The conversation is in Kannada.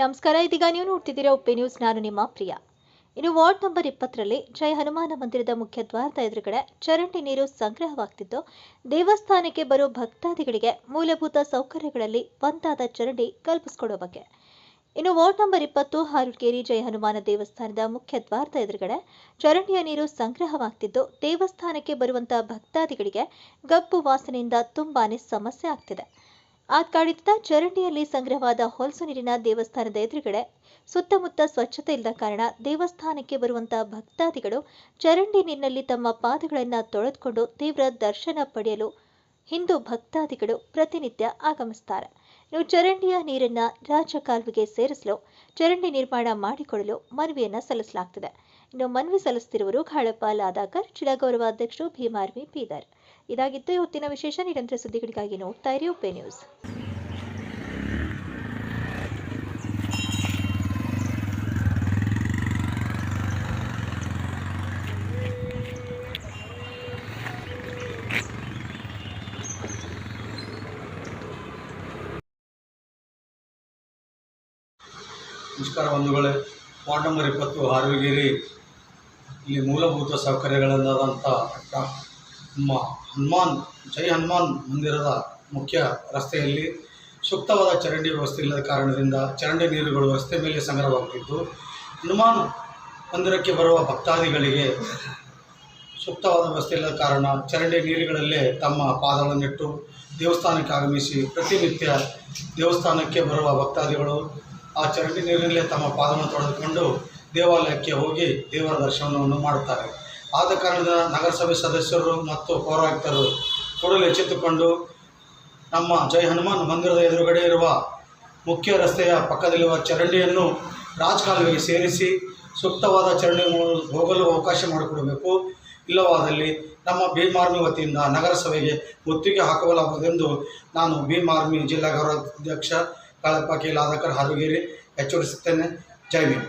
ನಮಸ್ಕಾರ, ಇದೀಗ ನೀವು ನೋಡ್ತಿದ್ದೀರಾ ಉಪ್ಪೆ ನ್ಯೂಸ್. ನಾನು ನಿಮ್ಮ ಪ್ರಿಯ. ಇನ್ನು ವಾರ್ಡ್ ನಂಬರ್ ಇಪ್ಪತ್ತರಲ್ಲಿ ಜಯ ಹನುಮಾನ ಮಂದಿರದ ಮುಖ್ಯ ದ್ವಾರದ ಎದುರುಗಡೆ ಚರಂಡಿ ನೀರು ಸಂಗ್ರಹವಾಗ್ತಿದ್ದು, ದೇವಸ್ಥಾನಕ್ಕೆ ಬರೋ ಭಕ್ತಾದಿಗಳಿಗೆ ಮೂಲಭೂತ ಸೌಕರ್ಯಗಳಲ್ಲಿ ಒಂದಾದ ಚರಂಡಿ ಕಲ್ಪಿಸಿಕೊಡೋ ಬಗ್ಗೆ. ಇನ್ನು ವಾರ್ಡ್ ನಂಬರ್ ಇಪ್ಪತ್ತು ಹಾರುಕೇರಿ ಜಯ ಹನುಮಾನ ದೇವಸ್ಥಾನದ ಮುಖ್ಯ ದ್ವಾರದ ಎದುರುಗಡೆ ಚರಂಡಿಯ ನೀರು ಸಂಗ್ರಹವಾಗ್ತಿದ್ದು, ದೇವಸ್ಥಾನಕ್ಕೆ ಬರುವಂತಹ ಭಕ್ತಾದಿಗಳಿಗೆ ಗಬ್ಬು ವಾಸನೆಯಿಂದ ತುಂಬಾನೇ ಸಮಸ್ಯೆ ಆಗ್ತಿದೆ. ಆ ಕಾಡಿದ ಚರಂಡಿಯಲ್ಲಿ ಸಂಗ್ರಹವಾದ ಹೊಲಸು ನೀರಿನ ದೇವಸ್ಥಾನದ ಎದುರುಗಡೆ ಸುತ್ತಮುತ್ತ ಸ್ವಚ್ಛತೆ ಇಲ್ಲದ ಕಾರಣ ದೇವಸ್ಥಾನಕ್ಕೆ ಬರುವಂತಹ ಭಕ್ತಾದಿಗಳು ಚರಂಡಿ ನೀರಿನಲ್ಲಿ ತಮ್ಮ ಪಾದಗಳನ್ನು ತೊಳೆದುಕೊಂಡು ತೀವ್ರ ದರ್ಶನ ಪಡೆಯಲು ಹಿಂದೂ ಭಕ್ತಾದಿಗಳು ಪ್ರತಿನಿತ್ಯ ಆಗಮಿಸುತ್ತಾರೆ ನೀವು ಚರಂಡಿಯ ನೀರನ್ನ ರಾಜಕಾಲುವೆಗೆ ಸೇರಿಸಲು, ಚರಂಡಿ ನಿರ್ಮಾಣ ಮಾಡಿಕೊಳ್ಳಲು ಮನವಿಯನ್ನ ಸಲ್ಲಿಸಲಾಗ್ತಿದೆ. ಇನ್ನು ಮನವಿ ಸಲ್ಲಿಸುತ್ತಿರುವರು ಖಾಳಪ್ಪ ಲಾದಾಕರ್ ಜಿಲ್ಲಾ ಗೌರವ ಅಧ್ಯಕ್ಷರು ಭೀಮಾರ್ವಿ ಬೀದರ್. ಇದಾಗಿತ್ತು ಇವತ್ತಿನ ವಿಶೇಷ, ನಿರಂತರ ಸುದ್ದಿಗಳಿಗಾಗಿ ನೋಡ್ತಾ ಇರಿ ಉಪೆ ನ್ಯೂಸ್. ನಮಸ್ಕಾರ ಬಂಧುಗಳೇ ವಾರ್ಡ್ ನಂಬರ್ ಇಪ್ಪತ್ತು ಹಾರವಿಗಿರಿ, ಇಲ್ಲಿ ಮೂಲಭೂತ ಸೌಕರ್ಯಗಳನ್ನಾದಂಥ ನಮ್ಮ ಹನುಮಾನ್, ಜೈ ಹನುಮಾನ್ ಮಂದಿರದ ಮುಖ್ಯ ರಸ್ತೆಯಲ್ಲಿ ಸೂಕ್ತವಾದ ಚರಂಡಿ ವ್ಯವಸ್ಥೆ ಇಲ್ಲದ ಕಾರಣದಿಂದ ಚರಂಡಿ ನೀರುಗಳು ರಸ್ತೆ ಮೇಲೆ ಸಂಗ್ರಹವಾಗುತ್ತಿದ್ದು ಹನುಮಾನ್ ಮಂದಿರಕ್ಕೆ ಬರುವ ಭಕ್ತಾದಿಗಳಿಗೆ ಸೂಕ್ತವಾದ ವ್ಯವಸ್ಥೆ ಇಲ್ಲದ ಕಾರಣ ಚರಂಡಿ ನೀರುಗಳಲ್ಲೇ ತಮ್ಮ ಪಾದಗಳನ್ನಿಟ್ಟು ದೇವಸ್ಥಾನಕ್ಕೆ ಆಗಮಿಸಿ ಪ್ರತಿನಿತ್ಯ ದೇವಸ್ಥಾನಕ್ಕೆ ಬರುವ ಭಕ್ತಾದಿಗಳು ಆ ಚರಂಡಿ ನೀರಿನಲ್ಲೇ ತಮ್ಮ ಪಾದವನ್ನು ತೊಳೆದುಕೊಂಡು ದೇವಾಲಯಕ್ಕೆ ಹೋಗಿ ದೇವರ ದರ್ಶನವನ್ನು ಮಾಡುತ್ತಾರೆ. ಆದ ಕಾರಣದಿಂದ ನಗರಸಭೆ ಸದಸ್ಯರು ಮತ್ತು ಪೌರಾಯುಕ್ತರು ಕೂಡಲೇ ಎಚ್ಚೆತ್ತುಕೊಂಡು ನಮ್ಮ ಜೈ ಹನುಮಾನ್ ಮಂದಿರದ ಎದುರುಗಡೆ ಇರುವ ಮುಖ್ಯ ರಸ್ತೆಯ ಪಕ್ಕದಲ್ಲಿರುವ ಚರಂಡಿಯನ್ನು ರಾಜಕಾಲುವೆಗೆ ಸೇರಿಸಿ ಸೂಕ್ತವಾದ ಚರಂಡಿ ಹೋಗಲು ಅವಕಾಶ ಮಾಡಿಕೊಡಬೇಕು. ಇಲ್ಲವಾದಲ್ಲಿ ನಮ್ಮ ಭೀಮ್ ಆರ್ಮಿ ವತಿಯಿಂದ ನಗರಸಭೆಗೆ ಮುತ್ತಿಗೆ ಹಾಕಲಾಗುವುದೆಂದು ನಾನು ಭೀಮ್ ಆರ್ಮಿ ಜಿಲ್ಲಾ ಗೌರವಾಧ್ಯಕ್ಷ ಕಾಳಪ್ಪ ಕೆ ಲಾದಕರ್ ಹಾರುಗೇರಿ ಎಚ್ಚರಿಸುತ್ತೇನೆ ಜೈ ಭೀಮ್